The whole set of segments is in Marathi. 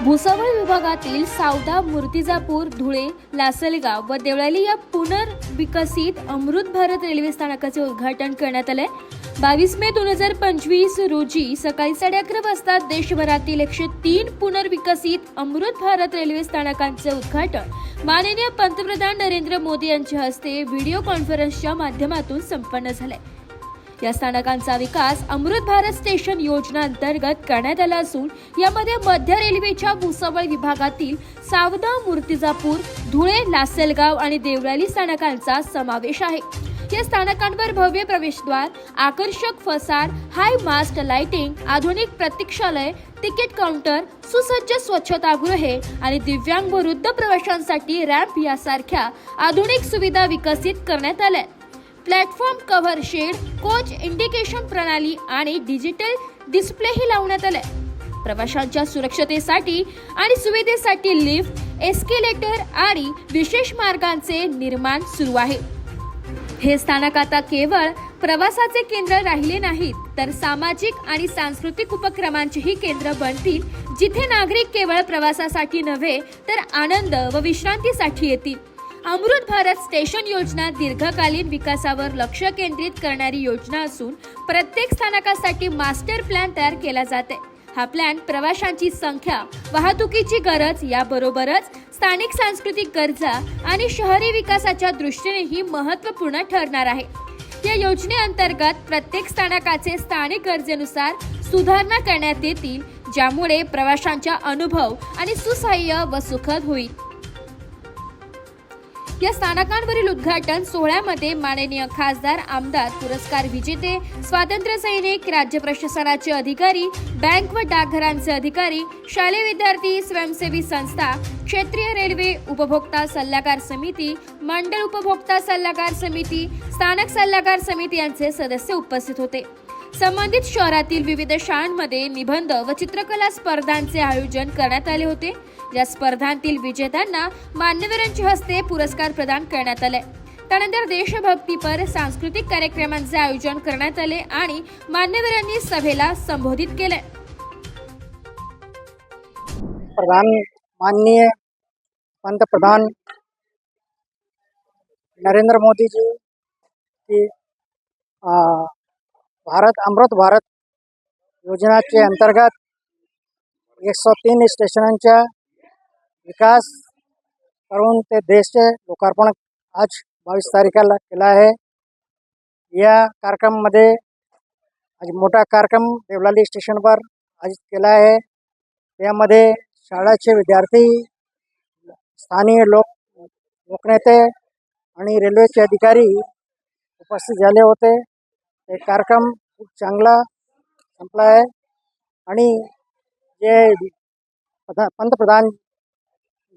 भुसावळ विभागातील सावदा मूर्तिजापूर धुळे लासलगाव व देवळाली या पुनर्विकसित अमृत भारत रेल्वे स्थानकाचे उद्घाटन करण्यात आले बावीस मे दोन हजार पंचवीस रोजी सकाळी साडे अकरा वाजता देशभरातील एकशे तीन पुनर्विकसित अमृत भारत रेल्वे स्थानकांचे उद्घाटन माननीय पंतप्रधान नरेंद्र मोदी यांच्या हस्ते व्हिडिओ कॉन्फरन्सच्या माध्यमातून संपन्न झाले या स्थानकांचा विकास अमृत भारत स्टेशन योजना अंतर्गत करण्यात आला असून यामध्ये मध्य रेल्वेच्या भुसावळ विभागातील सावदा मूर्तिजापूर धुळे लासलगाव आणि देवळाली स्थानकांचा समावेश आहे. या स्थानकांवर भव्य प्रवेशद्वार आकर्षक फसार हाय मास्ट लाइटिंग आधुनिक प्रतीक्षालय तिकीट काउंटर सुसज्ज स्वच्छतागृहे आणि दिव्यांग व वृद्ध प्रवाशांसाठी रॅम्प यासारख्या आधुनिक सुविधा विकसित करण्यात आल्या platform cover shed coach indication प्रणाली आणि डिजिटल डिस्प्लेही लावण्यात आले प्रवाशांच्या सुरक्षतेसाठी आणि सुविधेसाठी लिफ्ट एस्केलेटर आणि विशेष मार्गांचे निर्माण सुरू आहे. हे स्थानक आता केवळ प्रवासाचे केंद्र राहिले नाहीत तर सामाजिक आणि सांस्कृतिक उपक्रमांचेही केंद्र बनतील जिथे नागरिक केवळ प्रवासासाठी नव्हे तर आनंद व विश्रांतीसाठी येतील. अमृत भारत स्टेशन योजना दीर्घकालीन विकासावर लक्ष केंद्रित करणारी योजना असून प्रत्येक स्थानकासाठी मास्टर प्लॅन तयार केला जाते. हा प्लॅन प्रवाशांची संख्या वाहतुकीची गरज याबरोबरच स्थानिक सांस्कृतिक गरजा आणि शहरी विकासाच्या दृष्टीनेही महत्त्वपूर्ण ठरणार आहे. या योजनेअंतर्गत प्रत्येक स्थानकाचे स्थानिक गरजेनुसार सुधारणा करण्यात येतील ज्यामुळे प्रवाशांचा अनुभव आणि सुसह्य व सुखद होईल. या स्थानकांवरील उद्घाटन सोहळ्यामध्ये माननीय खासदार आमदार पुरस्कार विजेते स्वातंत्र्य सैनिक राज्य प्रशासनाचे अधिकारी बँक व डाकघरांचे अधिकारी शालेय विद्यार्थी स्वयंसेवी संस्था क्षेत्रीय रेल्वे उपभोक्ता सल्लागार समिती मंडळ उपभोक्ता सल्लागार समिती स्थानक सल्लागार समिती यांचे सदस्य उपस्थित होते. संबंधित शहरातील विविध शाळांमध्ये निबंध व चित्रकला स्पर्धांचे आयोजन करण्यात आले होते. या स्पर्धांतील विजेत्यांना मान्यवरांच्या हस्ते पुरस्कार प्रदान करण्यात आले. त्यानंतर देशभक्तीपर सांस्कृतिक कार्यक्रमांचे आयोजन करण्यात आले आणि मान्यवरांनी सभेला संबोधित केले. प्रधान माननीय पंतप्रधान नरेंद्र मोदीजी की भारत अमृत भारत योजनाचे अंतर्गत एकशे तीन स्टेशनांच्या विकास करून ते देशचे लोकार्पण आज बावीस तारखेला केला आहे. या कार्यक्रमामध्ये आज मोठा कार्यक्रम देवलाली स्टेशनवर आयोजित केला आहे. त्यामध्ये शाळेचे विद्यार्थी स्थानीय लोक लोकनेते आणि रेल्वेचे अधिकारी उपस्थित झाले होते. ते कार्यक्रम खूप चांगला संपला आहे आणि जे पंतप्रधान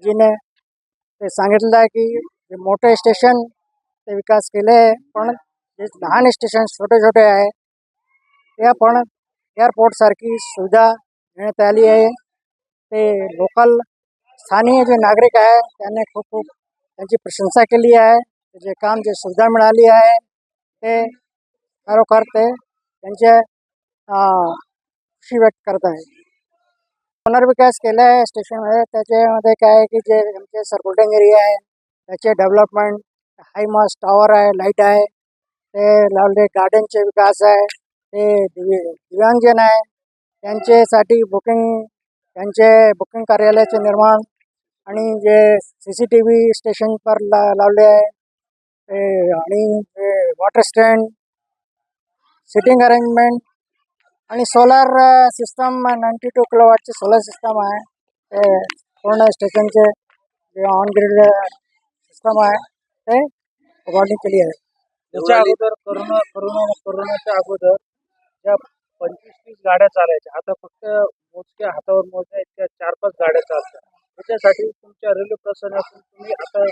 जीने ते सांगितलं आहे की जे मोठे स्टेशन ते विकास केले आहे पण जे लहान स्टेशन छोटे छोटे आहे ते पण एअरपोर्टसारखी सुविधा देण्यात आली आहे. ते लोकल स्थानीय जे नागरिक आहे त्यांनी खूप खूप त्यांची प्रशंसा केली आहे. ते जे काम जे सुविधा मिळाली आहे ते खरोखर ते त्यांचे खुशी व्यक्त करत आहे. पुनर्विकास केला आहे स्टेशनमध्ये. त्याच्यामध्ये काय आहे की जे आमचे सर्कुलेटिंग एरिया आहे त्याचे डेव्हलपमेंट हाय मास्ट टॉवर आहे लाइट आहे. ते लावले गार्डनचे विकास आहे. ते दिव्य दिव्यांगजन आहे. त्यांच्यासाठी बुकिंग त्यांचे बुकिंग कार्यालयाचे निर्माण आणि जे C C T V station पर ला लावले आहे. ते आणि वॉटर स्टँड सिटिंग अरेंजमेंट आणि सोलार सिस्टम नाईन्टी टू किलोवॅटचे सोलर सिस्टम आहे. ते पूर्ण स्टेशनचे जे ऑन ग्रीड सिस्टम आहे ते अकॉर्डिंग केली आहे. त्याच्या अगोदर करोना करोना करोनाच्या अगोदर ज्या पंचवीस तीस गाड्या चालायच्या आता फक्त मोजक्या हातावर मोजण्या इतक्या चार पाच गाड्या चालतात. त्याच्यासाठी तुमच्या रेल्वे प्रशासनातून तुम्ही आता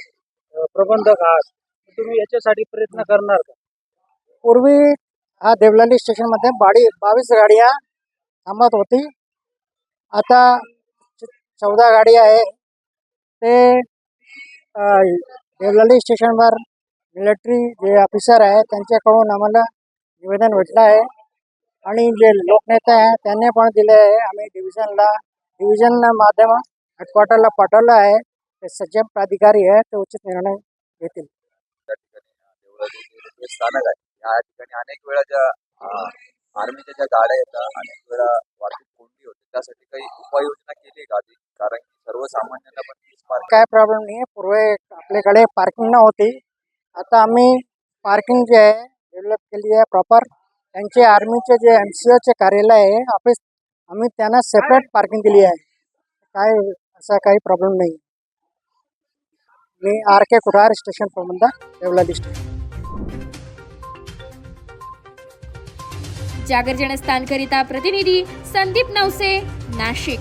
प्रबंधक आहात. तर तुम्ही याच्यासाठी प्रयत्न करणार का? पूर्वी हा देवलाली स्टेशनमध्ये बाडी बावीस गाड्या थांबत होती. आता चौदा गाडी आहे. ते देवलाली स्टेशनवर मिलिटरी जे ऑफिसर आहे त्यांच्याकडून आम्हाला निवेदन भेटलं आहे. आणि जे लोकनेते आहे त्यांनी पण दिले आहे. आम्ही डिव्हिजनला डिव्हिजन माध्यम हेडक्वार्टरला पाठवलं आहे. ते सज्जन प्राधिकारी आहे ते उचित निर्णय घेतील. स्थानक आहे. या ठिकाणी अनेक वेळा ज्या आर्मीच्या ज्या गाड्या येतात अनेक वेळा वाहतूक कोंडी होते त्यासाठी काही उपाययोजना केली का आधी? कारण की सर्वसामान्यांना पण काय प्रॉब्लेम नाही आहे पूर्वी आपल्याकडे पार्किंग नव्हती. आता आम्ही पार्किंग जे आहे डेव्हलप केली आहे प्रॉपर त्यांचे आर्मीचे जे एम सी ओचे कार्यालय आहे ऑफिस आम्ही त्यांना सेपरेट पार्किंग दिली आहे. काय असा काही प्रॉब्लेम नाही. मी आर के कुडार स्टेशन प्रबंध देवलाली स्टेशन जागर स्थानकरिता प्रतिनिधी संदीप नवसे नाशिक.